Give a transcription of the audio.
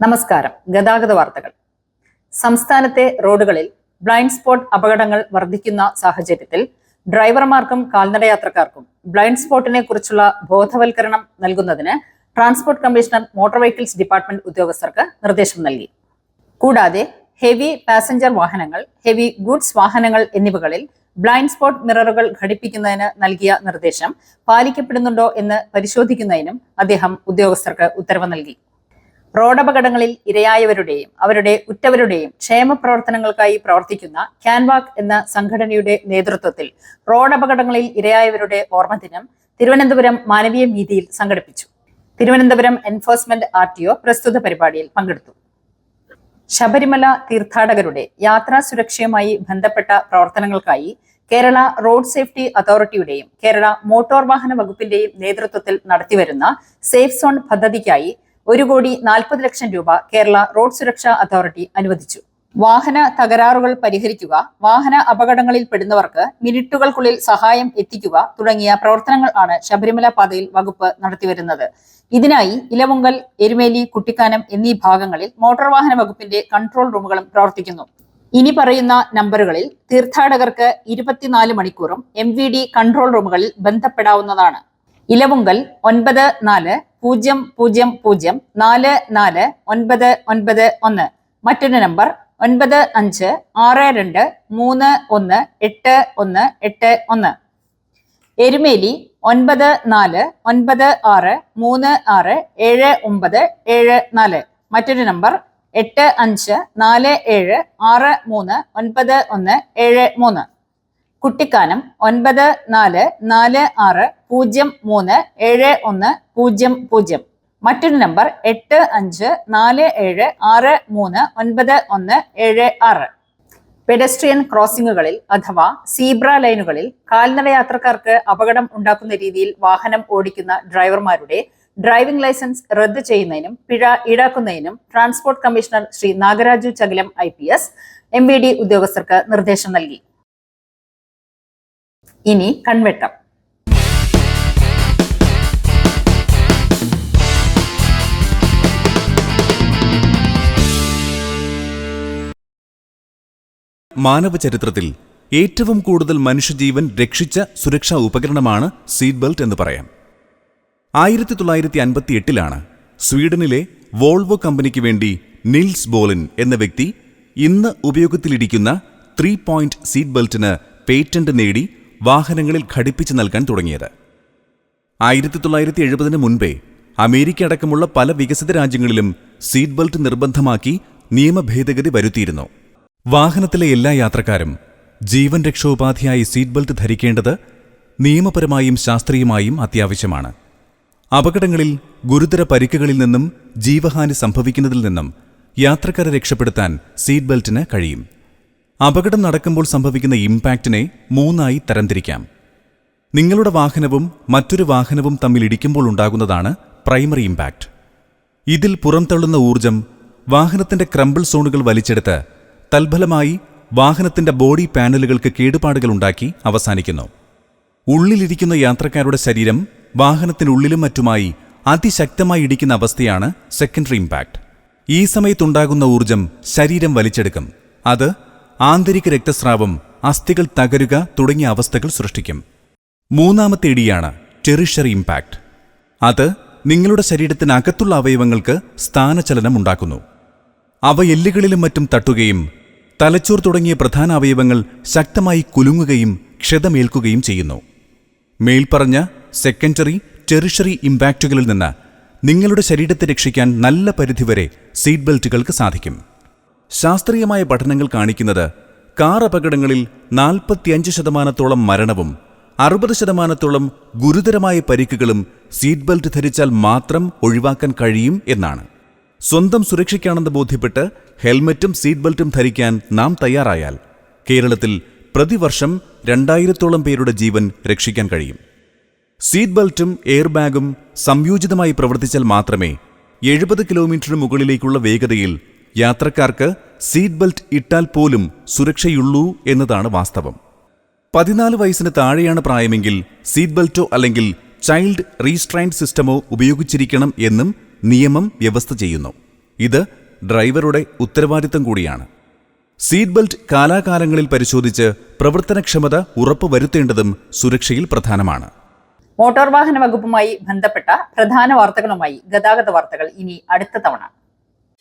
നമസ്കാരം. ഗതാഗത വാർത്തകൾ. സംസ്ഥാനത്തെ റോഡുകളിൽ ബ്ലൈൻഡ് സ്പോട്ട് അപകടങ്ങൾ വർദ്ധിക്കുന്ന സാഹചര്യത്തിൽ ഡ്രൈവർമാർക്കും കാൽനടയാത്രക്കാർക്കും ബ്ലൈൻഡ് സ്പോട്ടിനെ കുറിച്ചുള്ള ബോധവൽക്കരണം നൽകുന്നതിന് transport commissioner motor vehicles department ഉദ്യോഗസ്ഥർക്ക് നിർദ്ദേശം നൽകി. കൂടാതെ ഹെവി പാസഞ്ചർ വാഹനങ്ങൾ ഹെവി ഗുഡ്സ് വാഹനങ്ങൾ എന്നിവകളിൽ ബ്ലൈൻഡ് സ്പോട്ട് മിററുകൾ ഘടിപ്പിക്കുന്നതിന് നൽകിയ നിർദ്ദേശം പാലിക്കപ്പെടുന്നുണ്ടോ എന്ന് പരിശോധിക്കുന്നതിനും അദ്ദേഹം ഉദ്യോഗസ്ഥർക്ക് ഉത്തരവ് നൽകി. റോഡപകടങ്ങളിൽ ഇരയായവരുടെയും അവരുടെ ഉറ്റവരുടെയും ക്ഷേമ പ്രവർത്തനങ്ങൾക്കായി പ്രവർത്തിക്കുന്ന ക്യാൻവാക്ക് എന്ന സംഘടനയുടെ നേതൃത്വത്തിൽ റോഡപകടങ്ങളിൽ ഇരയായവരുടെ ഓർമ്മദിനം തിരുവനന്തപുരം മാനവീയ വീതിയിൽ സംഘടിപ്പിച്ചു. Thiruvananthapuram enforcement R T O പ്രസ്തുത പരിപാടിയിൽ പങ്കെടുത്തു. ശബരിമല തീർത്ഥാടകരുടെ യാത്രാ സുരക്ഷയുമായി ബന്ധപ്പെട്ട പ്രവർത്തനങ്ങൾക്കായി കേരള റോഡ് സേഫ്റ്റി അതോറിറ്റിയുടെയും കേരള മോട്ടോർ വാഹന വകുപ്പിന്റെയും നേതൃത്വത്തിൽ നടത്തിവരുന്ന സേഫ് സോൺ പദ്ധതിക്കായി ഒരു കോടി നാൽപ്പത് ലക്ഷം രൂപ കേരള റോഡ് സുരക്ഷാ അതോറിറ്റി അനുവദിച്ചു. വാഹന തകരാറുകൾ പരിഹരിക്കുക വാഹന അപകടങ്ങളിൽ പെടുന്നവർക്ക് മിനിറ്റുകൾക്കുള്ളിൽ സഹായം എത്തിക്കുക തുടങ്ങിയ പ്രവർത്തനങ്ങൾ ആണ് ശബരിമല പാതയിൽ വകുപ്പ് നടത്തിവരുന്നത് ഇതിനായി ഇലവുങ്കൽ എരുമേലി കുട്ടിക്കാനം എന്നീ ഭാഗങ്ങളിൽ മോട്ടോർ വാഹന വകുപ്പിന്റെ കൺട്രോൾ റൂമുകളും പ്രവർത്തിക്കുന്നു. ഇനി പറയുന്ന നമ്പറുകളിൽ തീർത്ഥാടകർക്ക് ഇരുപത്തിനാല് മണിക്കൂറും എം കൺട്രോൾ റൂമുകളിൽ ബന്ധപ്പെടാവുന്നതാണ്. ഇലവുങ്കൽ ഒൻപത് നാല് പൂജ്യം പൂജ്യം പൂജ്യം നാല് നാല് ഒൻപത് ഒൻപത് ഒന്ന്. മറ്റൊരു നമ്പർ ഒൻപത് അഞ്ച് ആറ് രണ്ട് മൂന്ന് ഒന്ന് എട്ട് ഒന്ന് എട്ട് ഒന്ന്. എരുമേലി ഒൻപത് നാല് ഒൻപത് ആറ് മൂന്ന് ആറ് ഏഴ് ഒമ്പത് ഏഴ് നാല്. മറ്റൊരു നമ്പർ എട്ട് അഞ്ച് നാല് ഏഴ് ആറ് മൂന്ന് ഒൻപത് ഒന്ന് ഏഴ് മൂന്ന്. കുട്ടിക്കാനം ഒൻപത് നാല് നാല് ആറ് പൂജ്യം മൂന്ന് ഏഴ് ഒന്ന് പൂജ്യം പൂജ്യം. മറ്റൊരു നമ്പർ എട്ട് അഞ്ച് നാല് ഏഴ് ആറ് മൂന്ന് ഒൻപത് ഒന്ന് ഏഴ് ആറ്. പെഡസ്ട്രിയൻ ക്രോസിംഗുകളിൽ അഥവാ സീബ്ര ലൈനുകളിൽ കാൽനട യാത്രക്കാർക്ക് അപകടം ഉണ്ടാക്കുന്ന രീതിയിൽ വാഹനം ഓടിക്കുന്ന ഡ്രൈവർമാരുടെ ഡ്രൈവിംഗ് ലൈസൻസ് റദ്ദ് ചെയ്യുന്നതിനും പിഴ ഈടാക്കുന്നതിനും transport commissioner Shri Nagaraju Chakilam I P S M D ഉദ്യോഗസ്ഥർക്ക് നിർദ്ദേശം നൽകി. ഇനി കൺവെട്ടം. മാനവ ചരിത്രത്തിൽ ഏറ്റവും കൂടുതൽ മനുഷ്യജീവൻ രക്ഷിച്ച സുരക്ഷാ ഉപകരണമാണ് സീറ്റ് ബെൽറ്റ് എന്ന് പറയാം. ആയിരത്തി തൊള്ളായിരത്തി അൻപത്തി എട്ടിലാണ് സ്വീഡനിലെ വോൾവോ കമ്പനിക്ക് വേണ്ടി നിൽസ് ബോളിൻ എന്ന വ്യക്തി ഇന്ന് ഉപയോഗത്തിലിരിക്കുന്ന ത്രീ പോയിന്റ് സീറ്റ് ബെൽറ്റിന് പേറ്റന്റ് നേടി വാഹനങ്ങളിൽ ഘടിപ്പിച്ച് നൽകാൻ തുടങ്ങിയത്. ആയിരത്തി തൊള്ളായിരത്തി എഴുപതിന് മുൻപേ അമേരിക്ക അടക്കമുള്ള പല വികസിത രാജ്യങ്ങളിലും സീറ്റ് ബെൽറ്റ് നിർബന്ധമാക്കി നിയമഭേദഗതി വരുത്തിയിരുന്നു. വാഹനത്തിലെ എല്ലാ യാത്രക്കാരും ജീവൻ രക്ഷോപാധിയായി സീറ്റ് ബെൽറ്റ് ധരിക്കേണ്ടത് നിയമപരമായും ശാസ്ത്രീയമായും അത്യാവശ്യമാണ്. അപകടങ്ങളിൽ ഗുരുതര പരിക്കുകളിൽ നിന്നും ജീവഹാനി സംഭവിക്കുന്നതിൽ നിന്നും യാത്രക്കാരെ രക്ഷപ്പെടുത്താൻ സീറ്റ് ബെൽറ്റിന് കഴിയും. അപകടം നടക്കുമ്പോൾ സംഭവിക്കുന്ന ഇമ്പാക്റ്റിനെ മൂന്നായി തരംതിരിക്കാം. നിങ്ങളുടെ വാഹനവും മറ്റൊരു വാഹനവും തമ്മിൽ ഇടിക്കുമ്പോൾ ഉണ്ടാകുന്നതാണ് പ്രൈമറി ഇമ്പാക്റ്റ്. ഇതിൽ പുറംതള്ളുന്ന ഊർജം വാഹനത്തിന്റെ ക്രംബിൾ സോണുകൾ വലിച്ചെടുത്ത് തൽഫലമായി വാഹനത്തിന്റെ ബോഡി പാനലുകൾക്ക് കേടുപാടുകൾ ഉണ്ടാക്കി അവസാനിക്കുന്നു. ഉള്ളിലിരിക്കുന്ന യാത്രക്കാരുടെ ശരീരം വാഹനത്തിനുള്ളിലും മറ്റുമായി അതിശക്തമായി ഇടിക്കുന്ന അവസ്ഥയാണ് സെക്കൻഡറി ഇമ്പാക്റ്റ്. ഈ സമയത്തുണ്ടാകുന്ന ഊർജം ശരീരം വലിച്ചെടുക്കും. അത് ആന്തരിക രക്തസ്രാവം അസ്ഥികൾ തകരുക തുടങ്ങിയ അവസ്ഥകൾ സൃഷ്ടിക്കും. മൂന്നാമത്തെ ഇടിയാണ് ടെറിഷറി ഇമ്പാക്റ്റ് അത് നിങ്ങളുടെ ശരീരത്തിനകത്തുള്ള അവയവങ്ങൾക്ക് സ്ഥാനചലനം ഉണ്ടാക്കുന്നു. അവ എല്ലുകളിലും മറ്റും തട്ടുകയും തലച്ചോർ തുടങ്ങിയ പ്രധാന അവയവങ്ങൾ ശക്തമായി കുലുങ്ങുകയും ക്ഷതമേൽക്കുകയും ചെയ്യുന്നു. മേൽപ്പറഞ്ഞ സെക്കൻഡറി ടെറിഷറി ഇമ്പാക്റ്റുകളിൽ നിന്ന് നിങ്ങളുടെ ശരീരത്തെ രക്ഷിക്കാൻ നല്ല പരിധിവരെ സീറ്റ് ബെൽറ്റുകൾക്ക് സാധിക്കും. ശാസ്ത്രീയമായ പഠനങ്ങൾ കാണിക്കുന്നത് കാർ അപകടങ്ങളിൽ നാൽപ്പത്തിയഞ്ച് ശതമാനത്തോളം മരണവും അറുപത് ശതമാനത്തോളം ഗുരുതരമായ പരിക്കുകളും സീറ്റ് ബെൽറ്റ് ധരിച്ചാൽ മാത്രം ഒഴിവാക്കാൻ കഴിയും എന്നാണ്. സ്വന്തം സുരക്ഷയ്ക്കാണെന്ന് ബോധ്യപ്പെട്ട് ഹെൽമറ്റും സീറ്റ് ബെൽറ്റും ധരിക്കാൻ നാം തയ്യാറായാൽ കേരളത്തിൽ പ്രതിവർഷം രണ്ടായിരത്തോളം പേരുടെ ജീവൻ രക്ഷിക്കാൻ കഴിയും. സീറ്റ് ബെൽറ്റും എയർ ബാഗും സംയോജിതമായി പ്രവർത്തിച്ചാൽ മാത്രമേ എഴുപത് കിലോമീറ്ററിന് മുകളിലേക്കുള്ള വേഗതയിൽ യാത്രക്കാർക്ക് സീറ്റ് ബെൽറ്റ് ഇട്ടാൽ പോലും സുരക്ഷയുള്ളൂ എന്നതാണ് വാസ്തവം. പതിനാല് വയസ്സിന് താഴെയാണ് പ്രായമെങ്കിൽ സീറ്റ് ബെൽറ്റോ അല്ലെങ്കിൽ ചൈൽഡ് റീസ്ട്രൈൻഡ് സിസ്റ്റമോ ഉപയോഗിച്ചിരിക്കണം എന്നും നിയമം വ്യവസ്ഥ ചെയ്യുന്നു. ഇത് ഡ്രൈവറുടെ ഉത്തരവാദിത്തം കൂടിയാണ്. സീറ്റ് ബെൽറ്റ് കാലാകാലങ്ങളിൽ പരിശോധിച്ച് പ്രവർത്തനക്ഷമത ഉറപ്പുവരുത്തേണ്ടതും സുരക്ഷയിൽ പ്രധാനമാണ്. മോട്ടോർ വാഹന വകുപ്പുമായി ബന്ധപ്പെട്ട പ്രധാന വാർത്തകളുമായി ഗതാഗത വാർത്തകൾ ഇനി അടുത്ത തവണ.